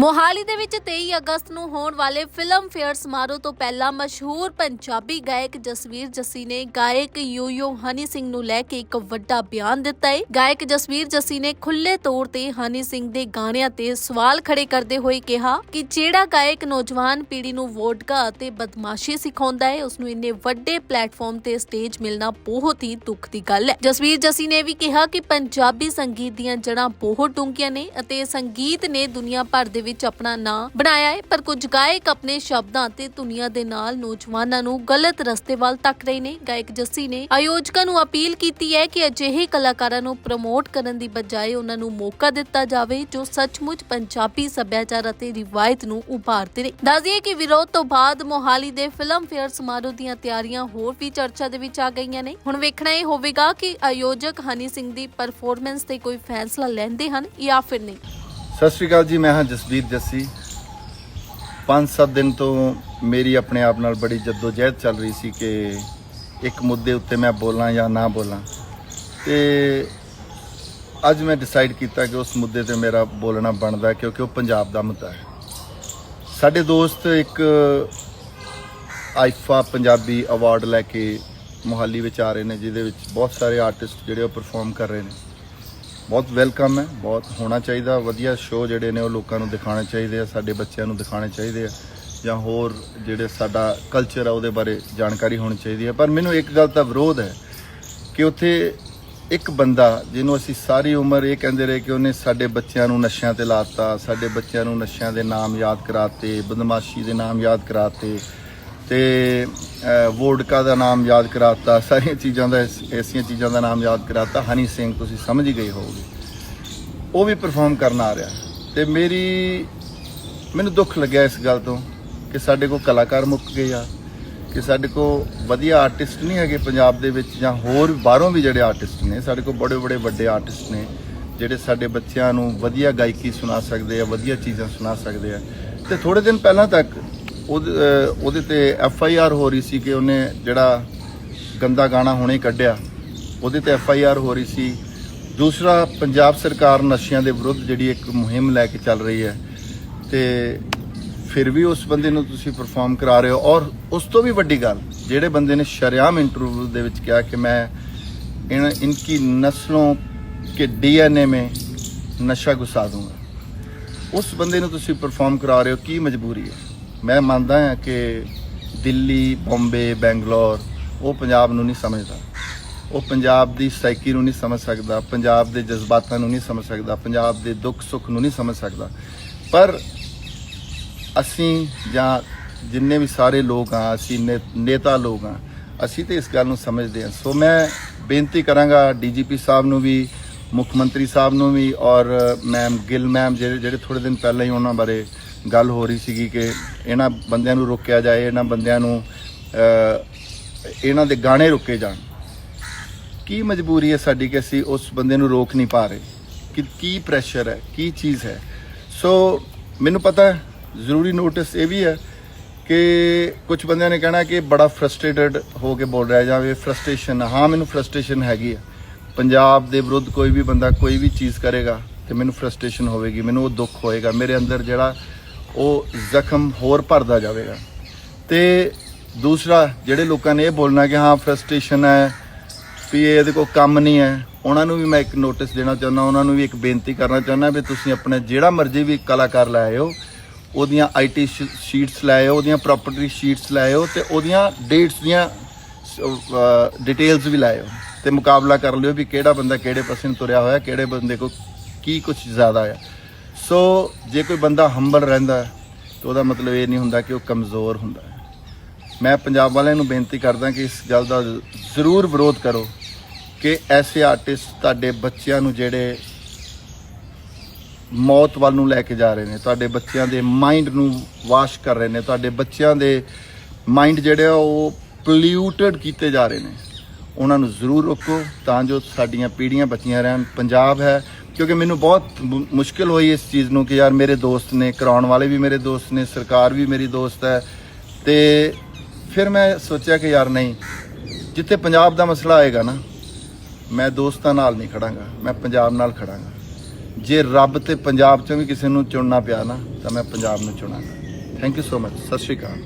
ਮੋਹਾਲੀ ਦੇ ਵਿੱਚ 23 ਅਗਸਤ ਨੂੰ ਹੋਣ ਵਾਲੇ ਫਿਲਮ ਫੇਅਰ ਸਮਾਰੋਹ ਤੋਂ ਪਹਿਲਾਂ ਮਸ਼ਹੂਰ ਪੰਜਾਬੀ ਗਾਇਕ ਜਸਵੀਰ ਜੱਸੀ ਨੇ ਗਾਇਕ ਯੂਯੂ ਹਨੀ ਸਿੰਘ ਨੂੰ ਲੈ ਕੇ ਇੱਕ ਵੱਡਾ ਬਿਆਨ ਦਿੱਤਾ ਹੈ। ਗਾਇਕ ਜਸਵੀਰ ਜੱਸੀ ਨੇ ਖੁੱਲੇ ਤੌਰ ਤੇ ਹਨੀ ਸਿੰਘ ਦੇ ਗਾਣਿਆਂ ਤੇ ਸਵਾਲ ਖੜੇ ਕਰਦੇ ਹੋਏ ਕਿਹਾ ਕਿ ਜਿਹੜਾ ਗਾਇਕ ਨੌਜਵਾਨ ਪੀੜ੍ਹੀ ਨੂੰ ਵੋਡਕਾ ਅਤੇ ਬਦਮਾਸ਼ੀ ਸਿਖਾਉਂਦਾ ਹੈ ਉਸ ਨੂੰ ਇੰਨੇ ਵੱਡੇ ਪਲੇਟਫਾਰਮ ਤੇ ਸਟੇਜ ਮਿਲਣਾ ਬਹੁਤ ਹੀ ਦੁੱਖ ਦੀ ਗੱਲ ਹੈ। ਜਸਵੀਰ ਜੱਸੀ ਨੇ ਵੀ ਕਿਹਾ ਕਿ ਪੰਜਾਬੀ ਸੰਗੀਤ ਦੀਆਂ ਜੜ੍ਹਾਂ ਬਹੁਤ ਡੂੰਘੀਆਂ ਨੇ ਅਤੇ ਸੰਗੀਤ ਨੇ ਦੁਨੀਆ ਭਰ ਦੇ ਵਿੱਚ ਆਪਣਾ ਨਾਂ ਬਣਾਇਆ ਹੈ, ਪਰ ਕੁਝ ਗਾਇਕ ਆਪਣੇ ਸ਼ਬਦਾਂ ਤੇ ਦੁਨੀਆ ਦੇ ਨਾਲ ਨੌਜਵਾਨਾਂ ਨੂੰ ਗਲਤ ਰਸਤੇ ਵੱਲ ਤੱਕ ਰਹੇ ਨੇ। ਗਾਇਕ ਜੱਸੀ ਨੇ ਆਯੋਜਕਾਂ ਨੂੰ ਅਪੀਲ ਕੀਤੀ ਹੈ ਕਿ ਅਜਿਹੇ ਕਲਾਕਾਰਾਂ ਨੂੰ ਪ੍ਰਮੋਟ ਕਰਨ ਦੀ ਬਜਾਏ ਉਹਨਾਂ ਨੂੰ ਮੌਕਾ ਦਿੱਤਾ ਜਾਵੇ, ਜੋ ਸੱਚਮੁੱਚ ਪੰਜਾਬੀ ਸੱਭਿਆਚਾਰ ਅਤੇ ਰਿਵਾਇਤ ਨੂੰ ਉਭਾਰਦੇ ਨੇ। ਦੱਸਦੀਏ ਕਿ ਵਿਰੋਧ ਤੋਂ ਬਾਅਦ ਮੋਹਾਲੀ ਦੇ ਫਿਲਮ ਫੇਅਰ ਸਮਾਰੋਹ ਦੀਆਂ ਤਿਆਰੀਆਂ ਹੋਰ ਵੀ ਚਰਚਾ ਦੇ ਵਿੱਚ ਆ ਗਈਆਂ ਨੇ। ਹੁਣ ਵੇਖਣਾ ਇਹ ਹੋਵੇਗਾ ਕਿ ਆਯੋਜਕ ਹਨੀ ਸਿੰਘ ਦੀ ਪਰਫਾਰਮੈਂਸ ਤੇ ਕੋਈ ਫੈਸਲਾ ਲੈਂਦੇ ਹਨ ਜਾਂ ਫਿਰ ਨਹੀਂ। ਸਤਿ ਸ਼੍ਰੀ ਅਕਾਲ ਜੀ, ਮੈਂ ਹਾਂ ਜਸਬੀਰ ਜੱਸੀ। 5-7 ਦਿਨ ਤੋਂ ਮੇਰੀ ਆਪਣੇ ਆਪ ਨਾਲ ਬੜੀ ਜਦੋਜਹਿਦ ਚੱਲ ਰਹੀ ਸੀ ਕਿ ਇੱਕ ਮੁੱਦੇ ਉੱਤੇ ਮੈਂ ਬੋਲਾਂ ਜਾਂ ਨਾ ਬੋਲਾਂ। ਤੇ ਅੱਜ ਮੈਂ ਡਿਸਾਈਡ ਕੀਤਾ ਕਿ ਉਸ ਮੁੱਦੇ ਤੇ ਮੇਰਾ ਬੋਲਣਾ ਬਣਦਾ ਕਿਉਂਕਿ ਉਹ ਪੰਜਾਬ ਦਾ ਮੁੱਦਾ ਹੈ। ਸਾਡੇ ਦੋਸਤ ਇੱਕ ਆਈਫਾ ਪੰਜਾਬੀ ਅਵਾਰਡ ਲੈ ਕੇ ਮੁਹਾਲੀ ਵਿੱਚ ਆ ਰਹੇ ਨੇ, ਜਿਹਦੇ ਵਿੱਚ ਬਹੁਤ ਸਾਰੇ ਆਰਟਿਸਟ ਜਿਹੜੇ ਉਹ ਪਰਫਾਰਮ ਕਰ ਰਹੇ ਨੇ। ਬਹੁਤ ਵੈਲਕਮ ਹੈ, ਬਹੁਤ ਹੋਣਾ ਚਾਹੀਦਾ, ਵਧੀਆ ਸ਼ੋਅ ਜਿਹੜੇ ਨੇ ਉਹ ਲੋਕਾਂ ਨੂੰ ਦਿਖਾਉਣੇ ਚਾਹੀਦੇ ਆ, ਸਾਡੇ ਬੱਚਿਆਂ ਨੂੰ ਦਿਖਾਉਣੇ ਚਾਹੀਦੇ ਆ, ਜਾਂ ਹੋਰ ਜਿਹੜੇ ਸਾਡਾ ਕਲਚਰ ਆ ਉਹਦੇ ਬਾਰੇ ਜਾਣਕਾਰੀ ਹੋਣੀ ਚਾਹੀਦੀ ਹੈ। ਪਰ ਮੈਨੂੰ ਇੱਕ ਗੱਲ ਦਾ ਵਿਰੋਧ ਹੈ ਕਿ ਉੱਥੇ ਇੱਕ ਬੰਦਾ ਜਿਹਨੂੰ ਅਸੀਂ ਸਾਰੀ ਉਮਰ ਇਹ ਕਹਿੰਦੇ ਰਹੇ ਕਿ ਉਹਨੇ ਸਾਡੇ ਬੱਚਿਆਂ ਨੂੰ ਨਸ਼ਿਆਂ ਤੇ ਲਾਤਾ, ਸਾਡੇ ਬੱਚਿਆਂ ਨੂੰ ਨਸ਼ਿਆਂ ਦੇ ਨਾਮ ਯਾਦ ਕਰਾਤੇ, ਬਦਮਾਸ਼ੀ ਦੇ ਨਾਮ ਯਾਦ ਕਰਾਤੇ ਤੇ ਵੋਡਕਾ ਦਾ ਨਾਮ ਯਾਦ ਕਰਾਤਾ, ਸਾਰੀਆਂ ਚੀਜ਼ਾਂ ਦਾ ਐਸ- ਐਸੀਆਂ ਚੀਜ਼ਾਂ ਦਾ ਨਾਮ ਯਾਦ ਕਰਾਤਾ, ਹਨੀ ਸਿੰਘ ਤੁਸੀਂ ਸਮਝ ਹੀ ਗਏ ਹੋਵੋਗੇ। ਉਹ ਵੀ ਪਰਫਾਰਮ ਕਰਨ ਆ ਰਿਹਾ। ਤੇ ਮੇਰੀ, ਮੈਨੂੰ ਦੁੱਖ ਲੱਗਿਆ ਇਸ ਗੱਲ ਤੋਂ ਕਿ ਸਾਡੇ ਕੋਲ ਕਲਾਕਾਰ ਮੁੱਕ ਗਏ ਆ, ਕਿ ਸਾਡੇ ਕੋਲ ਵਧੀਆ ਆਰਟਿਸਟ ਨਹੀਂ ਹੈਗੇ ਪੰਜਾਬ ਦੇ ਵਿੱਚ, ਜਾਂ ਹੋਰ ਬਾਹਰੋਂ ਵੀ ਜਿਹੜੇ ਆਰਟਿਸਟ ਨੇ, ਸਾਡੇ ਕੋਲ ਬੜੇ ਬੜੇ ਵੱਡੇ ਆਰਟਿਸਟ ਨੇ, ਜਿਹੜੇ ਸਾਡੇ ਬੱਚਿਆਂ ਨੂੰ ਵਧੀਆ ਗਾਇਕੀ ਸੁਣਾ ਸਕਦੇ ਆ, ਵਧੀਆ ਚੀਜ਼ਾਂ ਸੁਣਾ ਸਕਦੇ ਆ। ਤੇ ਥੋੜੇ ਦਿਨ ਪਹਿਲਾਂ ਤੱਕ ਉਹਦੇ ਅਹ ਉਹਦੇ ਤੇ ਐਫ ਆਈ ਆਰ ਹੋ ਰਹੀ ਸੀ ਕਿ ਉਹਨੇ ਜਿਹੜਾ ਗੰਦਾ ਗਾਣਾ ਹੁਣੇ ਕੱਢਿਆ ਉਹਦੇ ਤੇ ਐਫ ਆਈ ਆਰ ਹੋ ਰਹੀ ਸੀ ਦੂਸਰਾ ਪੰਜਾਬ ਸਰਕਾਰ ਨਸ਼ਿਆਂ ਦੇ ਵਿਰੁੱਧ ਜਿਹੜੀ ਇੱਕ ਮੁਹਿੰਮ ਲੈ ਕੇ ਚੱਲ ਰਹੀ ਹੈ ਤੇ ਫਿਰ ਵੀ ਉਸ ਬੰਦੇ ਨੂੰ ਤੁਸੀਂ ਪਰਫਾਰਮ ਕਰਾ ਰਹੇ ਹੋ ਔਰ ਉਸ ਤੋਂ ਵੀ ਵੱਡੀ ਗੱਲ ਜਿਹੜੇ ਬੰਦੇ ਨੇ ਸ਼ਰਿਆਮ ਇੰਟਰਵਿਊ ਦੇ ਵਿੱਚ ਕਿਹਾ ਕਿ ਮੈਂ इन इनकी नस्लों के डीएनए में ਨਸ਼ਾ ਘੁਸਾ ਦੂੰਗਾ ਉਸ ਬੰਦੇ ਨੂੰ ਤੁਸੀਂ ਪਰਫਾਰਮ ਕਰਾ ਰਹੇ ਹੋ ਕੀ ਮਜਬੂਰੀ ਹੈ ਮੈਂ ਮੰਨਦਾ ਹਾਂ ਕਿ ਦਿੱਲੀ, ਬੰਬੇ, ਬੈਂਗਲੌਰ, ਉਹ ਪੰਜਾਬ ਨੂੰ ਨਹੀਂ ਸਮਝਦਾ। ਉਹ ਪੰਜਾਬ ਦੀ ਸਾਈਕੀ ਨੂੰ ਨਹੀਂ ਸਮਝ ਸਕਦਾ, ਪੰਜਾਬ ਦੇ ਜਜ਼ਬਾਤਾਂ ਨੂੰ ਨਹੀਂ ਸਮਝ ਸਕਦਾ, ਪੰਜਾਬ ਦੇ ਦੁੱਖ ਸੁੱਖ ਨੂੰ ਨਹੀਂ ਸਮਝ ਸਕਦਾ। ਪਰ ਅਸੀਂ ਜਾਂ ਜਿੰਨੇ ਵੀ ਸਾਰੇ ਲੋਕ ਆ ਅਸੀਂ ਨੇ- ਨੇਤਾ ਲੋਕ ਆ ਅਸੀਂ ਤੇ ਇਸ ਗੱਲ ਨੂੰ ਸਮਝਦੇ ਹਾਂ। ਸੋ ਮੈਂ ਬੇਨਤੀ ਕਰਾਂਗਾ ਡੀਜੀਪੀ ਸਾਹਿਬ ਨੂੰ ਵੀ, ਮੁੱਖ ਮੰਤਰੀ ਸਾਹਿਬ ਨੂੰ ਵੀ ਔਰ ਮੈਮ ਗਿੱਲ ਮੈਮ ਜਿਹੜੇ ਜਿਹੜੇ ਥੋੜੇ ਦਿਨ ਪਹਿਲਾਂ ਹੀ ਉਹਨਾਂ ਬਾਰੇ ਗੱਲ ਹੋ ਰਹੀ ਸੀਗੀ ਕਿ ਇਹਨਾਂ ਬੰਦਿਆਂ ਨੂੰ ਰੋਕਿਆ ਜਾਏ, ਇਹਨਾਂ ਬੰਦਿਆਂ ਨੂੰ ਇਹਨਾਂ ਦੇ ਗਾਣੇ ਰੁਕੇ ਜਾਣ। ਕੀ ਮਜਬੂਰੀ ਹੈ ਸਾਡੀ ਕਿ ਅਸੀਂ ਉਸ ਬੰਦੇ ਨੂੰ ਰੋਕ ਨਹੀਂ ਪਾ ਰਹੇ? ਕਿ ਕੀ ਪ੍ਰੈਸ਼ਰ ਹੈ? ਕੀ ਚੀਜ਼ ਹੈ? ਸੋ ਮੈਨੂੰ ਪਤਾ ਜ਼ਰੂਰੀ ਨੋਟਿਸ ਇਹ ਵੀ ਹੈ ਕਿ ਕੁਝ ਬੰਦਿਆਂ ਨੇ ਕਹਿਣਾ ਕਿ ਬੜਾ ਫਰਸਟ੍ਰੇਟਡ ਹੋ ਕੇ ਬੋਲ ਰਿਹਾ ਜਾਂ ਇਹ ਫਰਸਟ੍ਰੇਸ਼ਨ ਹਾਂ, ਮੈਨੂੰ ਫਰਸਟ੍ਰੇਸ਼ਨ ਹੈਗੀ ਹੈ ਪੰਜਾਬ ਦੇ ਵਿਰੁੱਧ ਕੋਈ ਵੀ ਬੰਦਾ ਕੋਈ ਵੀ ਚੀਜ਼ ਕਰੇਗਾ ਤੇ ਮੈਨੂੰ ਫਰਸਟ੍ਰੇਸ਼ਨ ਹੋਵੇਗੀ, ਮੈਨੂੰ ਉਹ ਦੁੱਖ ਹੋਏਗਾ। ਮੇਰੇ ਅੰਦਰ ਜਿਹੜਾ ਉਹ ਜ਼ਖਮ ਹੋਰ ਭਰਦਾ ਜਾਵੇਗਾ। ਤੇ ਦੂਸਰਾ, ਜਿਹੜੇ ਲੋਕਾਂ ਨੇ ਇਹ ਬੋਲਣਾ ਕਿ ਹਾਂ ਫਰਸਟ੍ਰੇਸ਼ਨ ਹੈ, ਵੀ ਇਹਦੇ ਕੋਲ ਕੰਮ ਨਹੀਂ ਹੈ, ਉਹਨਾਂ ਨੂੰ ਵੀ ਮੈਂ ਇੱਕ ਨੋਟਿਸ ਦੇਣਾ ਚਾਹੁੰਦਾ, ਉਹਨਾਂ ਨੂੰ ਵੀ ਇੱਕ ਬੇਨਤੀ ਕਰਨਾ ਚਾਹੁੰਦਾ ਵੀ ਤੁਸੀਂ ਆਪਣੇ ਜਿਹੜਾ ਮਰਜ਼ੀ ਵੀ ਕਲਾਕਾਰ ਲੈ ਆਇਓ ਉਹਦੀਆਂ ਆਈਟੀ ਸ਼ੀਟਸ ਲੈ ਉਹਦੀਆਂ ਪ੍ਰਾਪਰਟੀ ਸ਼ੀਟਸ ਲੈ ਆਇਓ ਤੇ ਉਹਦੀਆਂ ਡੇਟਸ ਦੀਆਂ ਡਿਟੇਲਸ ਵੀ ਲੈ ਆਇਓ ਤੇ ਮੁਕਾਬਲਾ ਕਰ ਲਿਓ ਵੀ ਕਿਹੜਾ ਬੰਦਾ ਕਿਹੜੇ ਪਾਸੇ ਨੂੰ ਤੁਰਿਆ ਹੋਇਆ, ਕਿਹੜੇ ਬੰਦੇ ਕੋਲ ਕੀ ਕੁਝ ਜ਼ਿਆਦਾ ਆ। ਸੋ ਜੇ ਕੋਈ ਬੰਦਾ ਹੰਬਲ ਰਹਿੰਦਾ ਹੈ, ਤਾਂ ਉਹਦਾ ਮਤਲਬ ਇਹ ਨਹੀਂ ਹੁੰਦਾ ਕਿ ਉਹ ਕਮਜ਼ੋਰ ਹੁੰਦਾ ਹੈ। ਮੈਂ ਪੰਜਾਬ ਵਾਲਿਆਂ ਨੂੰ ਬੇਨਤੀ ਕਰਦਾ ਕਿ ਇਸ ਗੱਲ ਦਾ ਜ਼ਰੂਰ ਵਿਰੋਧ ਕਰੋ ਕਿ ਐਸੇ ਆਰਟਿਸਟ ਤੁਹਾਡੇ ਬੱਚਿਆਂ ਨੂੰ ਜਿਹੜੇ ਮੌਤ ਵੱਲ ਨੂੰ ਲੈ ਕੇ ਜਾ ਰਹੇ ਨੇ ਤੁਹਾਡੇ ਬੱਚਿਆਂ ਦੇ ਮਾਈਂਡ ਨੂੰ ਵਾਸ਼ ਕਰ ਰਹੇ ਨੇ ਤੁਹਾਡੇ ਬੱਚਿਆਂ ਦੇ ਮਾਈਂਡ ਜਿਹੜੇ ਆ ਉਹ ਪੋਲਿਊਟਡ ਕੀਤੇ ਜਾ ਰਹੇ ਨੇ। ਉਹਨਾਂ ਨੂੰ ਜ਼ਰੂਰ ਰੋਕੋ ਤਾਂ ਜੋ ਸਾਡੀਆਂ ਪੀੜ੍ਹੀਆਂ ਬਚੀਆਂ ਰਹਿਣ। ਪੰਜਾਬ ਹੈ ਕਿਉਂਕਿ ਮੈਨੂੰ ਬਹੁਤ ਮੁਸ਼ਕਿਲ ਹੋਈ ਇਸ ਚੀਜ਼ ਨੂੰ ਕਿ ਯਾਰ ਮੇਰੇ ਦੋਸਤ ਨੇ, ਕਰਾਉਣ ਵਾਲੇ ਵੀ ਮੇਰੇ ਦੋਸਤ ਨੇ, ਸਰਕਾਰ ਵੀ ਮੇਰੀ ਦੋਸਤ ਹੈ। ਤੇ ਫਿਰ ਮੈਂ ਸੋਚਿਆ ਕਿ ਯਾਰ ਨਹੀਂ, ਜਿੱਥੇ ਪੰਜਾਬ ਦਾ ਮਸਲਾ ਆਏਗਾ ਨਾ, ਮੈਂ ਦੋਸਤਾਂ ਨਾਲ ਨਹੀਂ ਖੜਾਂਗਾ, ਮੈਂ ਪੰਜਾਬ ਨਾਲ ਖੜਾਂਗਾ। ਜੇ ਰੱਬ ਤੇ ਪੰਜਾਬ ਚੋਂ ਵੀ ਕਿਸੇ ਨੂੰ ਚੁਣਨਾ ਪਿਆ ਨਾ, ਤਾਂ ਮੈਂ ਪੰਜਾਬ ਨੂੰ ਚੁਣਾਂਗਾ। ਥੈਂਕ ਯੂ ਸੋ ਮਚ ਸਤਿ ਸ਼੍ਰੀ ਅਕਾਲ।